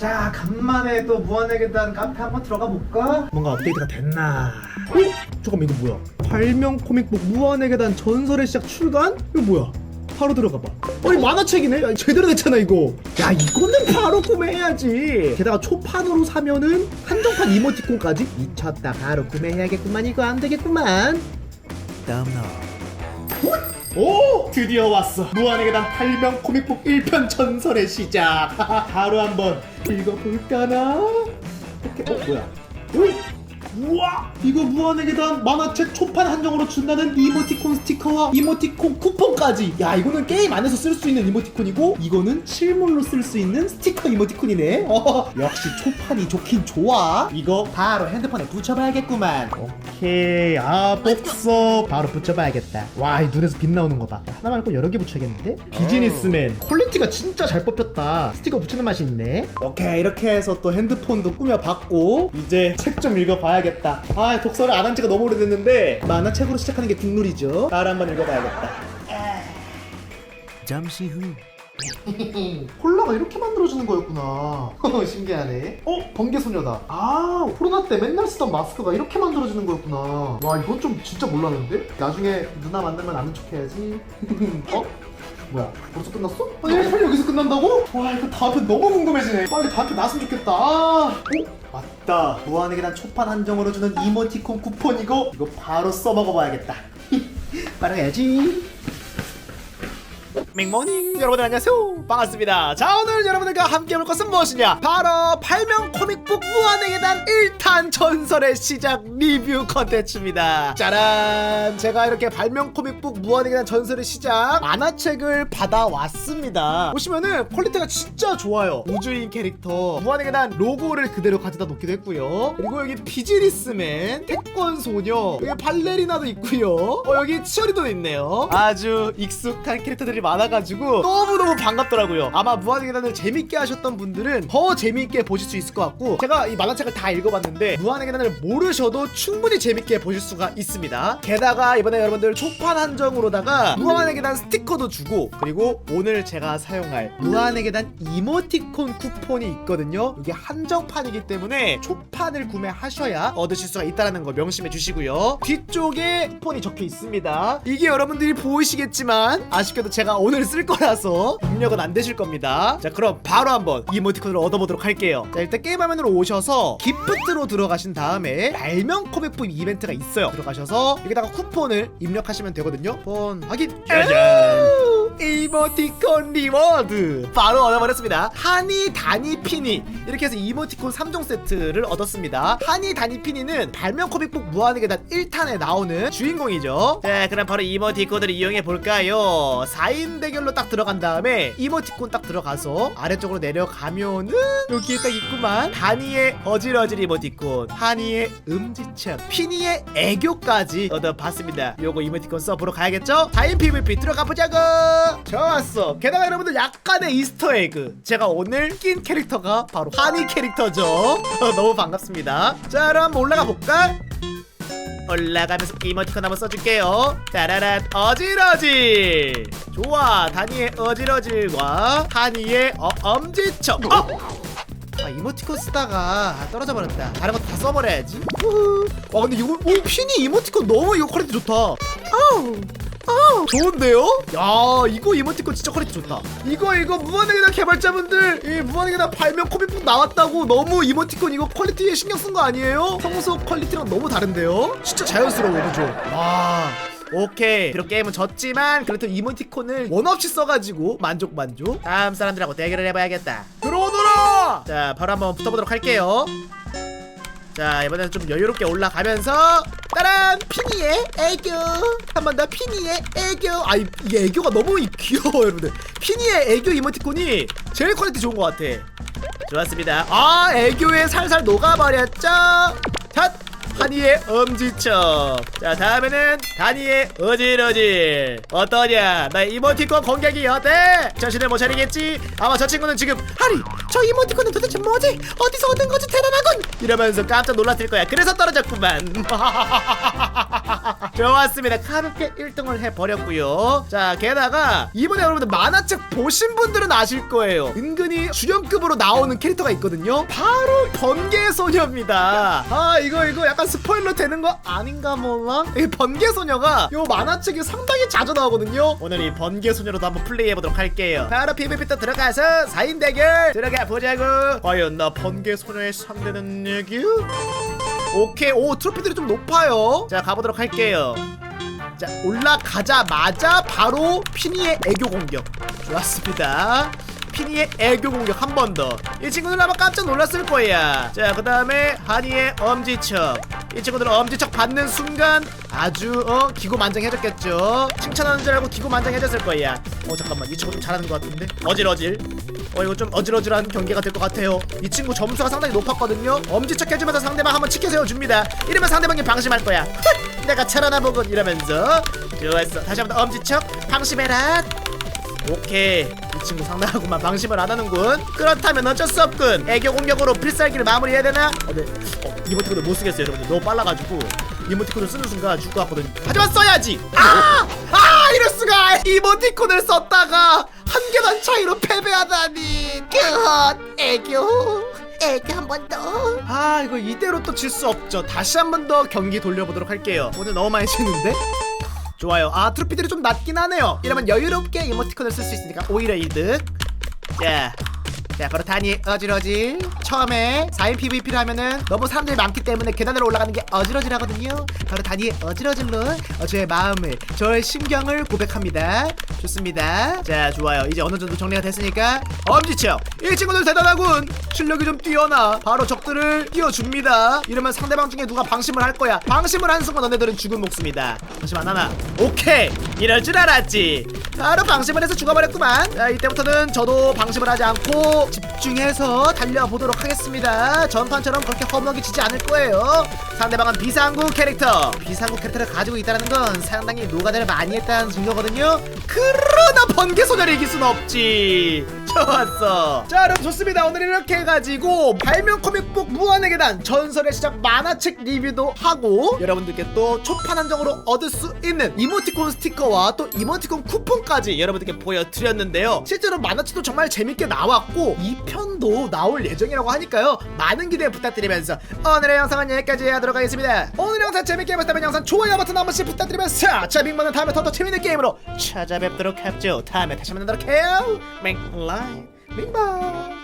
자 간만에 또 무한회계단 카페 한번 들어가 볼까? 뭔가 업데이트가 됐나? 어? 잠깐만 이거 뭐야? 발명 코믹북 무한회계단 전설의 시작 출간? 이거 뭐야? 바로 들어가 봐. 어, 이 만화책이네. 야, 제대로 됐잖아 이거. 야, 이거는 바로 구매해야지. 게다가 초판으로 사면은 한정판 이모티콘까지 미쳤다. 바로 구매해야겠구만. 이거 안 되겠구만. 다음 나. 오! 드디어 왔어. 무한의 계단 발명 코믹북 1편 전설의 시작. 바로 한번 읽어볼까나? 오케이. 어, 뭐야? 오! 우와! 이거 무한의 계단 만화책 초판 한정으로 준다는 이모티콘 스티커와 이모티콘 쿠폰까지. 야, 이거는 게임 안에서 쓸 수 있는 이모티콘이고, 이거는 실물로 쓸 수 있는 스티커 이모티콘이네. 어, 역시 초판이 좋긴 좋아. 이거 바로 핸드폰에 붙여봐야겠구만. 오케이. 아, 복서. 바로 붙여봐야겠다. 와, 이 눈에서 빛 나오는 거 봐. 하나 말고 여러 개 붙여야겠는데? 비즈니스맨. 퀄리티가 진짜 잘 뽑혔다. 스티커 붙이는 맛이 있네. 오케이. 이렇게 해서 또 핸드폰도 꾸며봤고, 이제 책 좀 읽어봐야겠다. 아, 독서를 안 한 지가 너무 오래됐는데, 만화책으로 시작하는 게 국룰이죠. 바로 한번 읽어봐야겠다. 잠시 후 콜라가 이렇게 만들어지는 거였구나. 신기하네. 어? 번개소녀다. 아, 코로나 때 맨날 쓰던 마스크가 이렇게 만들어지는 거였구나. 와, 이건 좀 진짜 몰랐는데? 나중에 누나 만나면 아는 척 해야지. 어? 뭐야? 벌써 끝났어? 아니, 1편 여기서 끝난다고? 와, 이거 다음 편 너무 궁금해지네. 빨리 다음 편 나왔으면 좋겠다. 아, 어? 맞다. 무한에게난 초판 한정으로 주는 이모티콘 쿠폰 이거 이거 바로 써먹어봐야겠다. 빨아야지. 맹모닝. 여러분들 안녕하세요. 반갑습니다. 자 오늘 여러분들과 함께 볼 것은 무엇이냐? 바로 발명 코믹북 무한의 계단 1탄 전설의 시작 리뷰 컨텐츠입니다. 짜란! 제가 이렇게 발명 코믹북 무한의 계단 전설의 시작 만화책을 받아왔습니다. 보시면은 퀄리티가 진짜 좋아요. 우주인 캐릭터 무한의 계단 로고를 그대로 가져다 놓기도 했고요. 그리고 여기 비즈니스맨 태권 소녀 여기 발레리나도 있고요. 어 여기 치어리도 있네요. 아주 익숙한 캐릭터들이 많아 가지고 너무너무 반갑더라고요. 아마 무한의계단을 재밌게 하셨던 분들은 더 재밌게 보실 수 있을 것 같고 제가 이 만화책을 다 읽어봤는데 무한의계단을 모르셔도 충분히 재밌게 보실 수가 있습니다. 게다가 이번에 여러분들 초판 한정으로다가 무한의 계단 스티커도 주고 그리고 오늘 제가 사용할 무한의 계단 이모티콘 쿠폰이 있거든요. 이게 한정판이기 때문에 초판을 구매하셔야 얻으실 수가 있다는 거 명심해 주시고요. 뒤쪽에 쿠폰이 적혀 있습니다. 이게 여러분들이 보이시겠지만 아쉽게도 제가 오늘 쓸 거라서 입력은 안 되실 겁니다. 자 그럼 바로 한번 이모티콘을 얻어보도록 할게요. 자 일단 게임 화면으로 오셔서 기프트로 들어가신 다음에 발명 코믹북 이벤트가 있어요. 들어가셔서 여기다가 쿠폰을 입력하시면 되거든요. 쿠폰 확인! 짜잔 이모티콘 리워드. 바로 얻어버렸습니다. 하니 다니 피니. 이렇게 해서 이모티콘 3종 세트를 얻었습니다. 하니 다니 피니는 발명 코믹북 무한의 계단 1탄에 나오는 주인공이죠. 자 그럼 바로 이모티콘을 이용해 볼까요? 4인 대결로 딱 들어간 다음에 이모티콘 딱 들어가서 아래쪽으로 내려가면은 여기에 딱 있구만. 다니의 어질어질 이모티콘 하니의 음지척 피니의 애교까지 얻어봤습니다. 요거 이모티콘 서브로 가야겠죠? 4인 PVP 들어가 보자고 좋았어. 게다가 여러분들 약간의 이스터에그. 제가 오늘 낀 캐릭터가 바로 하니 캐릭터죠. 너무 반갑습니다. 자 그럼 올라가 볼까? 올라가면서 이모티콘 한번 써줄게요. 따라란 어질어질 좋아 다니의 어질어질과 하니의 어, 엄지척. 어! 아 이모티콘 쓰다가 아, 떨어져 버렸다. 다른 거다 써버려야지. 우후. 와 근데 이거 오 피니 이모티콘 너무 이거 퀄리티 좋다. 아우 좋은데요? 야 이거 이모티콘 진짜 퀄리티 좋다 이거 이거 무한의계단 개발자분들 이 무한의계단 발명 코믹북 나왔다고 너무 이모티콘 이거 퀄리티에 신경 쓴 거 아니에요? 평소 퀄리티랑 너무 다른데요? 진짜 자연스러워 그죠? 와 오케이 비록 게임은 졌지만 그래도 이모티콘을 원 없이 써가지고 만족 만족 다음 사람들하고 대결을 해봐야겠다 들어오너라 자 바로 한번 붙어보도록 할게요 자 이번에는 좀 여유롭게 올라가면서 따란 피니의 애교. 한 번 더 피니의 애교. 아 이- 이게 애교가 너무 이- 귀여워 여러분들. 피니의 애교 이모티콘이 제일 퀄리티 좋은 것 같아. 좋았습니다. 아 애교에 살살 녹아버렸죠? 자 하니의 엄지척. 자 다음에는 다니의 어질어질. 어떠냐? 나 이모티콘 공격이 어때? 정신을 못 차리겠지? 아마 저 친구는 지금 하니 저 이모티콘은 도대체 뭐지? 어디서 얻은 거지? 대단하군 이러면서 깜짝 놀랐을 거야. 그래서 떨어졌구만 좋았습니다. 가볍게 1등을 해버렸고요. 자, 게다가 이번에 여러분들 만화책 보신 분들은 아실 거예요. 은근히 주연급으로 나오는 캐릭터가 있거든요. 바로 번개소녀입니다. 아, 이거 이거 약간 스포일러 되는 거 아닌가 몰라? 이 번개소녀가 요 만화책이 상당히 자주 나오거든요. 오늘 이 번개소녀로도 한번 플레이해보도록 할게요. 바로 PVP 또 들어가서 4인 대결 들어가 보자고. 과연 나 번개소녀의 상대는 누구? 오케이. 오 트로피들이 좀 높아요. 자 가보도록 할게요. 자 올라가자마자 바로 피니의 애교 공격. 좋았습니다. 피니의 애교 공격 한 번 더. 이 친구들 아마 깜짝 놀랐을 거야 자 그 다음에 하니의 엄지척 이 친구들은 엄지척 받는 순간 아주 어 기고만장해졌겠죠. 칭찬하는 줄 알고 기고만장해졌을 거야. 어 잠깐만. 이 친구 좀 잘하는 것 같은데? 어질어질. 어 이거 좀 어질어질한 경기가 될 것 같아요. 이 친구 점수가 상당히 높았거든요. 엄지척 해주면서 상대방 한번 치켜 세워줍니다. 이러면 상대방이 방심할 거야. 훗! 내가 잘하나 보군. 이러면서. 좋았어. 다시 한번 더 엄지척 방심해라 오케이 이 친구 상당하구만 방심을 안 하는군 그렇다면 어쩔 수 없군 애교 공격으로 필살기를 마무리해야 되나? 어, 네. 어, 이모티콘을 못 쓰겠어요 여러분들 너무 빨라가지고 이모티콘을 쓰는 순간 죽을 것 같거든 하지만 써야지 아! 아 이럴 수가 이모티콘을 썼다가 한 계단 차이로 패배하다니 그헛 애교 애교 한 번 더. 아 이거 이대로 또 질 수 없죠. 다시 한 번 더 경기 돌려보도록 할게요. 오늘 너무 많이 치는데. 좋아요. 아 트로피들이 좀 낮긴 하네요. 이러면 여유롭게 이모티콘을 쓸 수 있으니까 오히려 이득. 자. 자 바로 다니 어질어질 처음에 4인 PVP를 하면은 너무 사람들이 많기 때문에 계단으로 올라가는 게 어질어질하거든요 다니의 어질어질로 어, 저의 마음을 저의 심경을 고백합니다 좋습니다. 자 좋아요. 이제 어느 정도 정리가 됐으니까 엄지척. 이 친구들 대단하군. 실력이 좀 뛰어나. 바로 적들을 띄워줍니다. 이러면 상대방 중에 누가 방심을 할 거야. 방심을 한 순간 너네들은 죽은 목숨이다. 안 하나 오케이. 이럴 줄 알았지. 바로 방심을 해서 죽어버렸구만. 자 이때부터는 저도 방심을 하지 않고 집중해서 달려보도록 하겠습니다. 전판처럼 그렇게 허무하게 지지 않을 거예요. 상대방은 비상구 캐릭터. 비상구 캐릭터를 가지고 있다는 건 상당히 노가다를 많이 했다는 증거거든요. 그 러나 번개소녀를 이길 순 없지 좋았어. 자 여러분 좋습니다. 오늘 이렇게 해가지고 발명 코믹북 무한의 계단 전설의 시작 만화책 리뷰도 하고 여러분들께 또 초판 한정으로 얻을 수 있는 이모티콘 스티커와 또 이모티콘 쿠폰까지 여러분들께 보여드렸는데요. 실제로 만화책도 정말 재밌게 나왔고 2편도 나올 예정이라고 하니까요. 많은 기대 부탁드리면서 오늘의 영상은 여기까지 하도록 하겠습니다. 오늘 영상 재밌게 보셨다면 영상 좋아요 버튼 한 번씩 부탁드리면서 자 빅만은 다음에 더 더 재밌는 게임으로 찾아뵙도록 하죠. 다음에 다시 만나도록 해요. 맹라 บ๊ายบาย